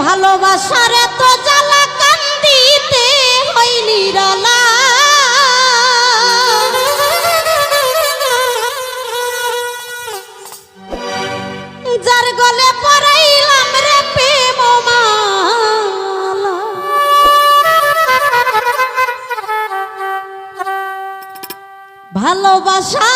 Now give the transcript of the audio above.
ভালোবাসার তো জ্বালা কান্দিতে হইনি নিরলা। যার গলে পড়াইলাম রে প্রেম ভালোবাসা